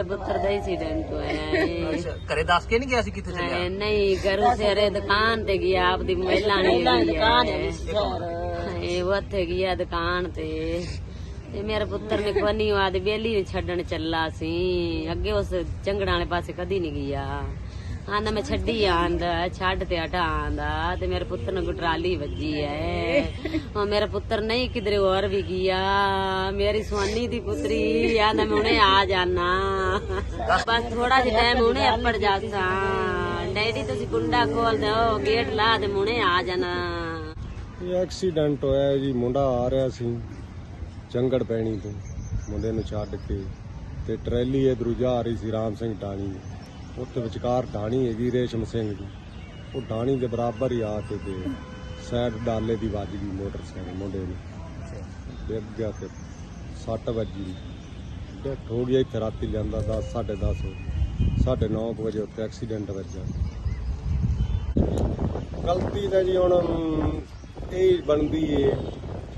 Accident ਹੋਇਆ ਹੈ ਅੱਛਾ ਘਰੇ ਦੱਸ ਕੇ ਨਹੀਂ ਗਿਆ ਸੀ ਕਿੱਥੇ ਚੱਲਿਆ? ਐ ਨਹੀਂ ਘਰੋਂ ਸੇਰੇ ਦੁਕਾਨ ਤੇ ਗਿਆ ਆਪਦੀ ਮਹਿਲਾ ਨੇ ਦੁਕਾਨ ਇਹ ਉਹ ਉੱਥੇ ਗਿਆ ਦੁਕਾਨ ਤੇ। ਤੇ ਮੇਰੇ ਪੁੱਤਰ ਨੇ ਕੋਨੀ ਵਾਦ ਬੇਲੀ ਨੂੰ ਛੱਡਣ ਚੱਲਾ ਸੀ। ਅੱਗੇ ਉਸ ਚੰਗੜਾਂ ਵਾਲੇ ਪਾਸੇ ਕਦੀ ਨਹੀਂ ਗਿਆ। ਆਂਦਾ, ਮੈਂ ਛੱਡੀ ਆਂਦਾ, ਛੱਡ ਤੇ ਹਟਾ ਤੇ ਮੇਰੇ ਪੁੱਤਰ ਨੂੰ ਟਰਾਲੀ ਵੱਜੀ ਐ। ਉਹ ਮੇਰਾ ਪੁੱਤਰ ਨਹੀਂ ਕਿਧਰੇ ਹੋਰ ਵੀ ਗਿਆ, ਮੇਰੀ ਸਵਾਨੀ ਦੀ ਪੁੱਤਰੀ, ਆਂਦਾ, ਮੈਂ ਹੁਣੇ ਆ ਜਾਣਾ ਬਸ ਥੋੜਾ ਜਿਹਾ ਟਾਈਮ ਹੁਣੇ ਅੱਪੜ ਜਾਸਾਂ ਡੈਡੀ, ਤੁਸੀਂ ਕੁੰਡਾ ਖੋਲ ਦਿਓ ਗੇਟ ਲਾ ਦੇ ਹੁਣੇ ਆ ਜਾਣਾ ਇਹ ਐਕਸੀਡੈਂਟ ਹੋਇਆ ਜੀ, ਮੁੰਡਾ ਆ ਰਿਹਾ ਸੀ ਚੰਗੜ ਪੈਣੀ ਤੋਂ। ਮੁੰਡੇ ਨੂੰ ਛੱਡ ਕੇ, ਤੇ ਟਰੈਲੀ ਇਧਰੋਂ ਜਾ ਰਹੀ ਸੀ ਰਾਮ ਸਿੰਘ ਟਾਣੀ ਉੱਥੇ ਵਿਚਕਾਰ ਢਾਣੀ ਹੈਗੀ ਰੇਸ਼ਮ ਸਿੰਘ ਦੀ। ਉਹ ਢਾਣੀ ਦੇ ਬਰਾਬਰ ਹੀ ਆ ਕੇ ਤੇ ਸਾਈਡ ਡਾਲੇ ਦੀ ਵੱਜ ਗਈ ਮੋਟਰਸਾਈਕਲ ਮੁੰਡੇ ਨੂੰ। ਡਿੱਗ ਗਿਆ ਤੇ ਸੱਟ ਵੱਜੀ। ਡੈਥ ਹੋ ਗਿਆ ਇੱਥੇ ਰਾਤੀ ਜਾਂਦਾ 10 10:30 9:30 ਵਜੇ। ਉੱਥੇ ਐਕਸੀਡੈਂਟ ਵੱਜਾ ਗਲਤੀ ਤਾਂ ਜੀ ਹੁਣ ਇਹ ਬਣਦੀ ਏ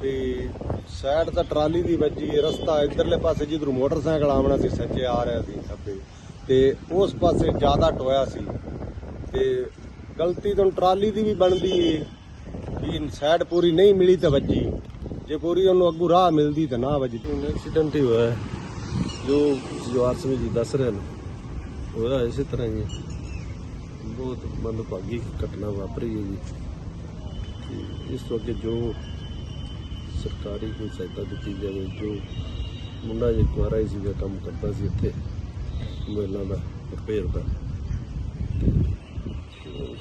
ਵੀ ਸਾਈਡ ਤਾਂ ਟਰਾਲੀ ਦੀ ਵੱਜੀ ਰਸਤਾ ਇਧਰਲੇ ਪਾਸੇ ਜਿੱਧਰੋਂ ਮੋਟਰਸਾਈਕਲ ਆਉਣਾ ਸੀ, ਸੱਜੇ ਆ ਰਿਹਾ ਸੀ ਖੱਬੇ ਤੇ ਉਸ ਪਾਸੇ ਜ਼ਿਆਦਾ ਟੋਇਆ ਸੀ। ਤੇ ਗਲਤੀ ਤਾਂ ਟਰਾਲੀ ਦੀ ਵੀ ਬਣਦੀ ਏ, ਵੀ ਸਾਈਡ ਪੂਰੀ ਨਹੀਂ ਮਿਲੀ ਤਾਂ ਵੱਜੀ। ਜੇ ਪੂਰੀ ਉਹਨੂੰ ਅੱਗੂ ਰਾਹ ਮਿਲਦੀ ਤਾਂ ਨਾ ਵੱਜੀ ਐਕਸੀਡੈਂਟ ਹੀ ਹੋਇਆ ਜੋ ਜਵਾਰ ਸਿੰਘ ਜੀ ਦੱਸ ਰਹੇ ਨੇ, ਹੋਇਆ ਇਸੇ ਤਰ੍ਹਾਂ ਹੀ ਬਹੁਤ ਮੰਦਭਾਗੀ ਘਟਨਾ ਵਾਪਰੀ ਹੈ ਜੀ। ਤੇ ਇਸ ਤੋਂ ਅੱਗੇ ਜੋ ਸਰਕਾਰੀ ਕੋਈ ਸਹਾਇਤਾ ਦਿੱਤੀ ਜਾਵੇ, ਜੋ ਮੁੰਡਾ ਜੇ ਕੁਆਰਾ ਹੀ ਸੀਗਾ, ਕੰਮ ਕਰਦਾ ਸੀ ਇੱਥੇ। ਮੋਬਾਈਲਾਂ ਦਾ ਰਿਪੇਅਰ ਦਾ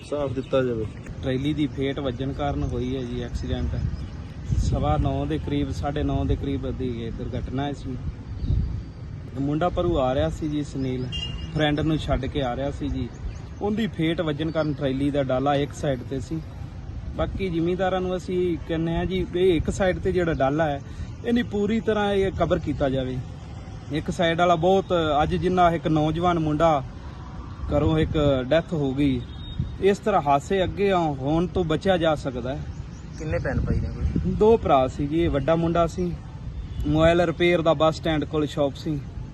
ਸਾਫ਼ ਦਿੱਤਾ ਜਾਵੇ। ਟਰੈਲੀ ਦੀ ਫੇਟ ਵੱਜਣ ਕਾਰਨ ਹੋਈ ਹੈ ਜੀ ਐਕਸੀਡੈਂਟ। ਸਵਾ 9 ਦੇ ਕਰੀਬ 9:30 ਦੇ ਕਰੀਬ ਦੀ ਇਹ ਦੁਰਘਟਨਾ ਹੈ ਸੀ ਮੁੰਡਾ ਪਰੂ ਆ ਰਿਹਾ ਸੀ ਜੀ ਸੁਨੀਲ। ਫਰੈਂਡ ਨੂੰ ਛੱਡ ਕੇ ਆ ਰਿਹਾ ਸੀ ਜੀ। ਉਹਦੀ ਫੇਟ ਵੱਜਣ ਕਾਰਨ ਟਰੈਲੀ ਦਾ ਡਾਲਾ ਇੱਕ ਸਾਈਡ ਤੇ ਸੀ। ਬਾਕੀ ਜ਼ਿਮੀਂਦਾਰਾਂ ਨੂੰ ਅਸੀਂ ਕਹਿੰਦੇ ਆ ਜੀ ਵੀ ਇੱਕ ਸਾਈਡ ਤੇ ਜਿਹੜਾ ਡਾਲਾ ਹੈ, ਇਹਨੀ ਪੂਰੀ ਤਰ੍ਹਾਂ ਇਹ ਕਵਰ ਕੀਤਾ ਜਾਵੇ। ਇੱਕ ਸਾਈਡ ਵਾਲਾ ਬਹੁਤ ਅੱਜ ਜਿੰਨਾ ਇੱਕ ਨੌਜਵਾਨ ਮੁੰਡਾ ਘਰੋਂ ਇੱਕ ਡੈਥ ਹੋ ਗਈ ਇਸ ਤਰ੍ਹਾਂ ਹਾਸੇ ਅੱਗੇ ਹੋਣ ਤੋਂ ਬਚਿਆ ਜਾ ਸਕਦਾ ਹੈ। ਕਿੰਨੇ ਭੈਣ ਭਾਈ ਨੇ ਕੋਈ? ਦੋ ਭਰਾ ਸੀ ਜੀ ਇਹ ਵੱਡਾ ਮੁੰਡਾ ਸੀ ਮੋਬਾਈਲ ਰਿਪੇਅਰ ਦਾ ਬੱਸ ਸਟੈਂਡ ਕੋਲ ਸ਼ਾਪ ਸੀ।